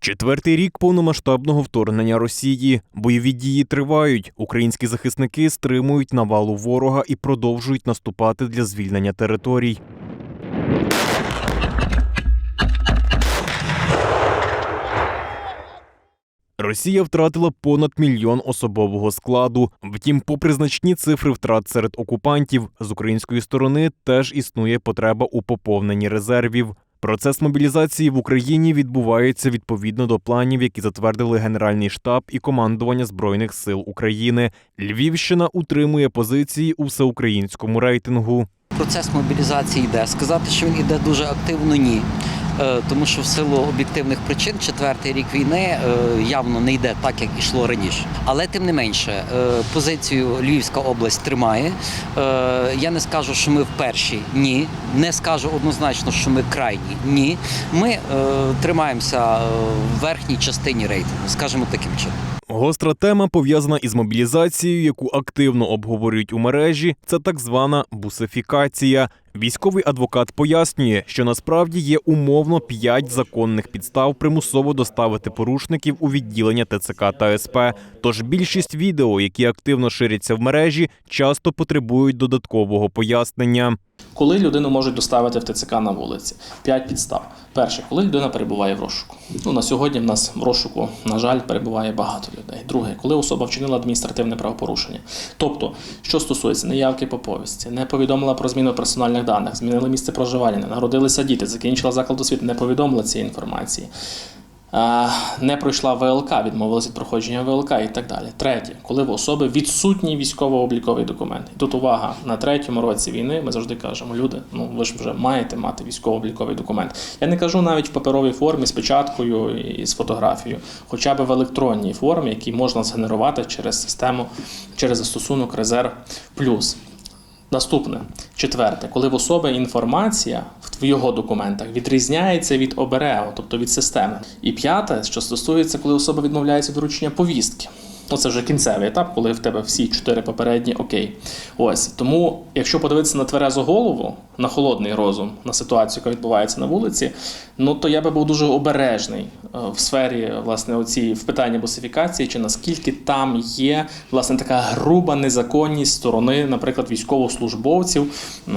Четвертий рік повномасштабного вторгнення Росії. Бойові дії тривають. Українські захисники стримують навалу ворога і продовжують наступати для звільнення територій. Росія втратила понад мільйон особового складу. Втім, попри значні цифри втрат серед окупантів, з української сторони теж існує потреба у поповненні резервів. Процес мобілізації в Україні відбувається відповідно до планів, які затвердили Генеральний штаб і командування Збройних сил України. Львівщина утримує позиції у всеукраїнському рейтингу. Процес мобілізації йде. Сказати, що він йде дуже активно, ні. Е, Тому що в силу об'єктивних причин четвертий рік війни е, явно не йде так, як ішло раніше. Але тим не менше, е, позицію Львівська область тримає. Я не скажу, що ми в першій, ні. Не скажу однозначно, що ми крайні, ні. Ми тримаємося в верхній частині рейтингу, скажімо таким чином. Гостра тема пов'язана із мобілізацією, яку активно обговорюють у мережі. Це так звана бусифікація. Військовий адвокат пояснює, що насправді є умовно п'ять законних підстав примусово доставити порушників у відділення ТЦК та СП. Тож більшість відео, які активно ширяться в мережі, часто потребують додаткового пояснення. Коли людину можуть доставити в ТЦК на вулиці? П'ять підстав. Перше, коли людина перебуває в розшуку. Ну на сьогодні в нас в розшуку, на жаль, перебуває багато людей. Друге, коли особа вчинила адміністративне правопорушення. Тобто, що стосується неявки по повісті, не повідомила про зміну персональних даних, змінили місце проживання, народилися діти, закінчила заклад освіти, не повідомила цієї інформації. А, Не пройшла ВЛК, відмовилася від проходження ВЛК і так далі. Третє, коли в особи відсутній військово-обліковий документ. І тут увага на третьому році війни. Ми завжди кажемо, люди, ну ви ж вже маєте мати військово-обліковий документ. Я не кажу навіть в паперовій формі з печаткою і з фотографією, хоча б в електронній формі, який можна згенерувати через систему, через застосунок Резерв Плюс. Наступне четверте, коли в особи інформація в його документах відрізняється від ОБРЕО, тобто від системи. І п'яте, що стосується, коли особа відмовляється доручення повістки. Ну, це вже кінцевий етап, коли в тебе всі чотири попередні окей. Ось тому, якщо подивитися на тверезу голову, на холодний розум, на ситуацію, яка відбувається на вулиці, ну то я би був дуже обережний е, в сфері власне оцій в питанні босифікації, чи наскільки там є власне така груба незаконність сторони, наприклад, військовослужбовців. е,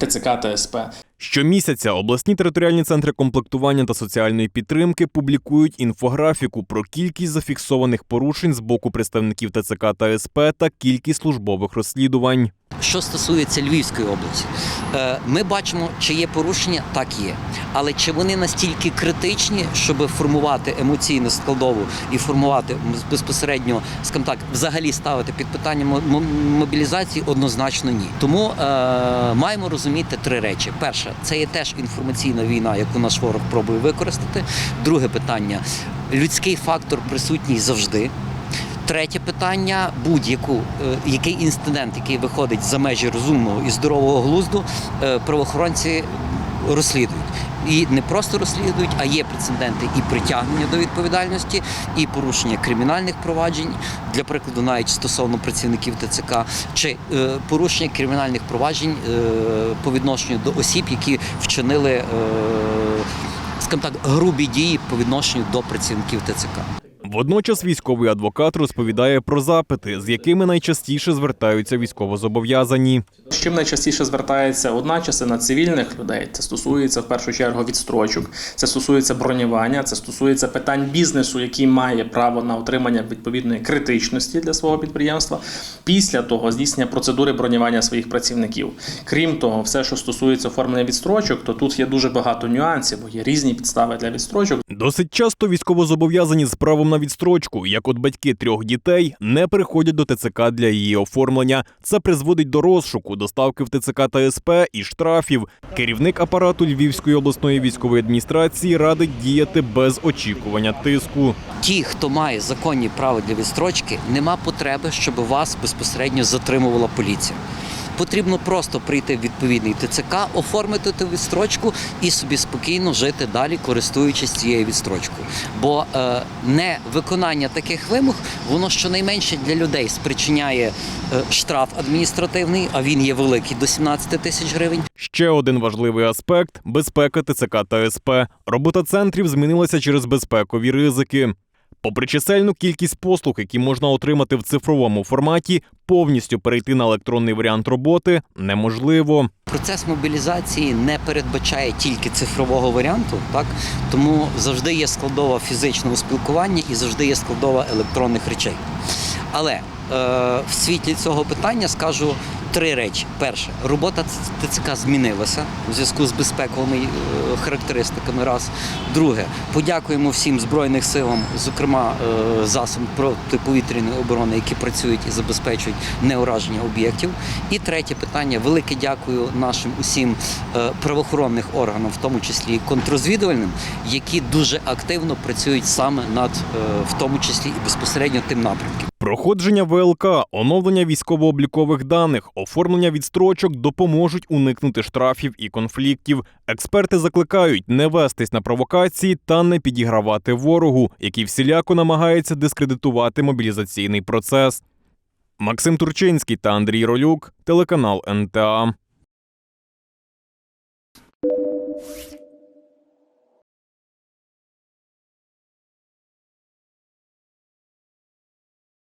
ТЦК та СП. Щомісяця обласні територіальні центри комплектування та соціальної підтримки публікують інфографіку про кількість зафіксованих порушень з боку представників ТЦК та СП та кількість службових розслідувань. Що стосується Львівської області, е, ми бачимо, чи є порушення, так є. Але чи вони настільки критичні, щоб формувати емоційну складову і формувати безпосередньо, скажімо так, взагалі ставити під питання мо- мо- мобілізації, однозначно ні. Тому е, маємо розуміти три речі: перше, це є теж інформаційна війна, яку наш ворог пробує використати. Друге питання людський фактор присутній завжди. Третє питання: будь-яку е, який інцидент, який виходить за межі розумного і здорового глузду, е, правоохоронці розслідують. І не просто розслідують, а є прецеденти і притягнення до відповідальності, і порушення кримінальних проваджень, для прикладу, навіть стосовно працівників ТЦК, чи е, порушення кримінальних проваджень е, по відношенню до осіб, які вчинили, е, скажімо так, грубі дії по відношенню до працівників ТЦК. Водночас військовий адвокат розповідає про запити, з якими найчастіше звертаються військовозобов'язані. З чим найчастіше звертається одна частина цивільних людей. Це стосується в першу чергу відстрочок, це стосується бронювання, це стосується питань бізнесу, який має право на отримання відповідної критичності для свого підприємства. Після того здійснення процедури бронювання своїх працівників. Крім того, все, що стосується оформлення відстрочок, то тут є дуже багато нюансів, бо є різні підстави для відстрочок. Досить часто військовозобов'язані з правом на відстрочку, як от батьки трьох дітей, не приходять до ТЦК для її оформлення. Це призводить до розшуку, доставки в ТЦК та СП і штрафів. Керівник апарату Львівської обласної військової адміністрації радить діяти без очікування тиску. ті, хто має законні права для відстрочки, нема потреби, щоб вас безпосередньо затримувала поліція. Потрібно просто прийти в відповідний ТЦК, оформити ту відстрочку і собі спокійно жити далі, користуючись цією відстрочкою. Бо е, не виконання таких вимог, воно щонайменше для людей спричиняє е, штраф адміністративний, а він є великий до 17 тисяч гривень. Ще один важливий аспект безпека ТЦК та СП. Робота центрів змінилася через безпекові ризики. Попри чисельну кількість послуг, які можна отримати в цифровому форматі, повністю перейти на електронний варіант роботи неможливо. Процес мобілізації не передбачає тільки цифрового варіанту, так тому завжди є складова фізичного спілкування і завжди є складова електронних речей. Але е, в світлі цього питання скажу три речі: перше, робота ТЦК змінилася у зв'язку з безпековими е, характеристиками. Раз друге, подякуємо всім збройним силам, зокрема е, засобам протиповітряної оборони, які працюють і забезпечують неураження об'єктів. І третє питання: велике дякую нашим усім е, правоохоронних органам, в тому числі і контррозвідувальним, які дуже активно працюють саме над в тому числі і безпосередньо тим напрямком. Проходження ВЛК, оновлення військово-облікових даних, оформлення відстрочок допоможуть уникнути штрафів і конфліктів. Експерти закликають не вестись на провокації та не підігравати ворогу, який всіляко намагається дискредитувати мобілізаційний процес. Максим Турчинський та Андрій Ролюк, телеканал НТА.